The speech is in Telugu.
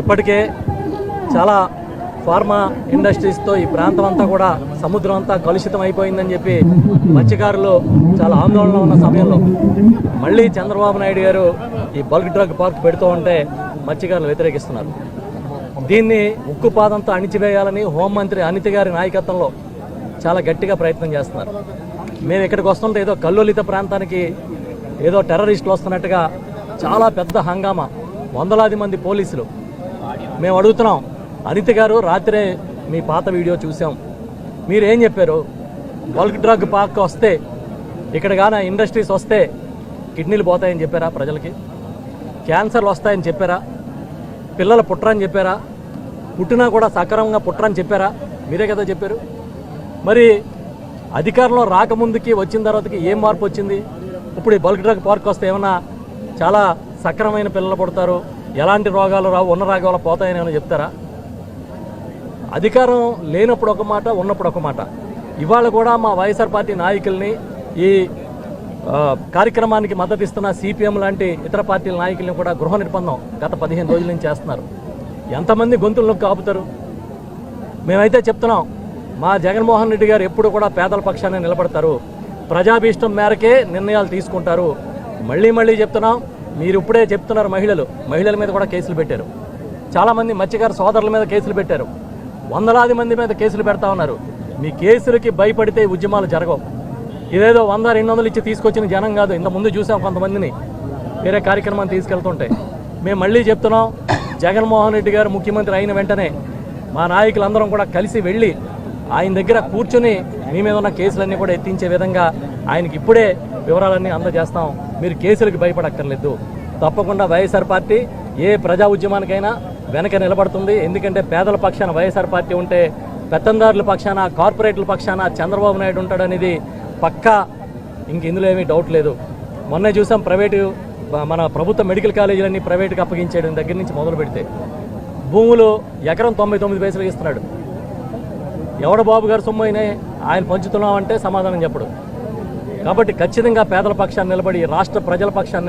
ఇప్పటికే చాలా ఫార్మా ఇండస్ట్రీస్తో ఈ ప్రాంతం అంతా కూడా సముద్రం అంతా కలుషితం అయిపోయిందని చెప్పి మత్స్యకారులు చాలా ఆందోళనలో ఉన్న సమయంలో మళ్ళీ చంద్రబాబు నాయుడు గారు ఈ బల్క్ డ్రగ్ పార్క్ పెడుతూ ఉంటే మత్స్యకారులు వ్యతిరేకిస్తున్నారు. దీన్ని ఉక్కుపాదంతో అణిచివేయాలని హోంమంత్రి అనిత గారి నాయకత్వంలో చాలా గట్టిగా ప్రయత్నం చేస్తున్నారు. మేము ఇక్కడికి వస్తుంటే ఏదో కల్లోలిత ప్రాంతానికి ఏదో టెర్రరిస్టులు వస్తున్నట్టుగా చాలా పెద్ద హంగామా. వందలాది మంది పోలీసులు మేము అడుగుతున్నాం. అనిత గారు రాత్రే మీ పాత వీడియో చూసాం. మీరు ఏం చెప్పారు? బల్క్ డ్రగ్ పార్క్ వస్తే ఇక్కడ కానీ ఇండస్ట్రీస్ వస్తే కిడ్నీలు పోతాయని చెప్పారా ప్రజలకి? క్యాన్సర్లు వస్తాయని చెప్పారా? పిల్లలు పుట్టరని చెప్పారా? పుట్టినా కూడా సక్రమంగా పుట్టరని చెప్పారా? మీరే కదా చెప్పారు. మరి అధికారంలో రాకముందుకి వచ్చిన తర్వాతకి ఏం మార్పు వచ్చింది? ఇప్పుడు ఈ బల్క్ డ్రగ్ పార్క్ వస్తే ఏమన్నా చాలా సక్రమైన పిల్లలు పుడతారు? ఎలాంటి రోగాలు రావు ఉన్న రోగాలు పోతాయని ఏమైనా చెప్తారా? అధికారం లేనప్పుడు ఒక మాట ఉన్నప్పుడు ఒక మాట. ఇవాళ కూడా మా వైఎస్ఆర్ పార్టీ నాయకుల్ని ఈ కార్యక్రమానికి మద్దతు ఇస్తున్న సిపిఎం లాంటి ఇతర పార్టీల నాయకుల్ని కూడా గృహ నిర్బంధం గత పదిహేను రోజుల నుంచి చేస్తున్నారు. ఎంతమంది గొంతులను కాపుతారు మేమైతే చెప్తున్నాం మా జగన్మోహన్ రెడ్డి గారు ఎప్పుడు కూడా పేదల పక్షాన్ని నిలబడతారు. ప్రజాభీష్టం మేరకే నిర్ణయాలు తీసుకుంటారు. మళ్ళీ మళ్ళీ చెప్తున్నాం మీరు ఇప్పుడే చెప్తున్నారు మహిళలు. మహిళల మీద కూడా కేసులు పెట్టారు. చాలామంది మత్స్యకార సోదరుల మీద కేసులు పెట్టారు. వందలాది మంది మీద కేసులు పెడతా ఉన్నారు. మీ కేసులకి భయపడితే ఉద్యమాలు జరగవు. ఇదేదో వంద రెండు వందలు ఇచ్చి తీసుకొచ్చిన జనం కాదు. ఇంత ముందు చూసాం కొంతమందిని. వేరే కార్యక్రమాన్ని తీసుకెళ్తుంటే. మేము మళ్ళీ చెప్తున్నాం జగన్మోహన్ రెడ్డి గారు ముఖ్యమంత్రి అయిన వెంటనే మా నాయకులందరం కూడా కలిసి వెళ్ళి ఆయన దగ్గర కూర్చుని మీ మీద ఉన్న కేసులన్నీ కూడా ఎత్తించే విధంగా ఆయనకి ఇప్పుడే వివరాలన్నీ అందజేస్తాం. మీరు కేసులకు భయపడక్కర్లేదు. తప్పకుండా వైఎస్ఆర్ పార్టీ ఏ ప్రజా ఉద్యమానికైనా వెనక నిలబడుతుంది. ఎందుకంటే పేదల పక్షాన వైఎస్ఆర్ పార్టీ ఉంటే పెత్తందారుల పక్షాన కార్పొరేట్ల పక్షాన చంద్రబాబు నాయుడు ఉంటాడనేది పక్కా ఇంక ఇందులో ఏమీ డౌట్ లేదు. మొన్నే చూసాం ప్రైవేటు మన ప్రభుత్వ మెడికల్ కాలేజీలన్నీ ప్రైవేట్కి అప్పగించేయడం దగ్గర నుంచి మొదలు పెడితే. భూములు ఎకరం తొంభై తొమ్మిది పైసలు ఇస్తున్నాడు. ఎవడ బాబు గారు సొమ్ము ఆయన పంచుతున్నామంటే సమాధానం చెప్పడు. కాబట్టి ఖచ్చితంగా పేదల పక్షాన్ని నిలబడి రాష్ట్ర ప్రజల పక్షాన్ని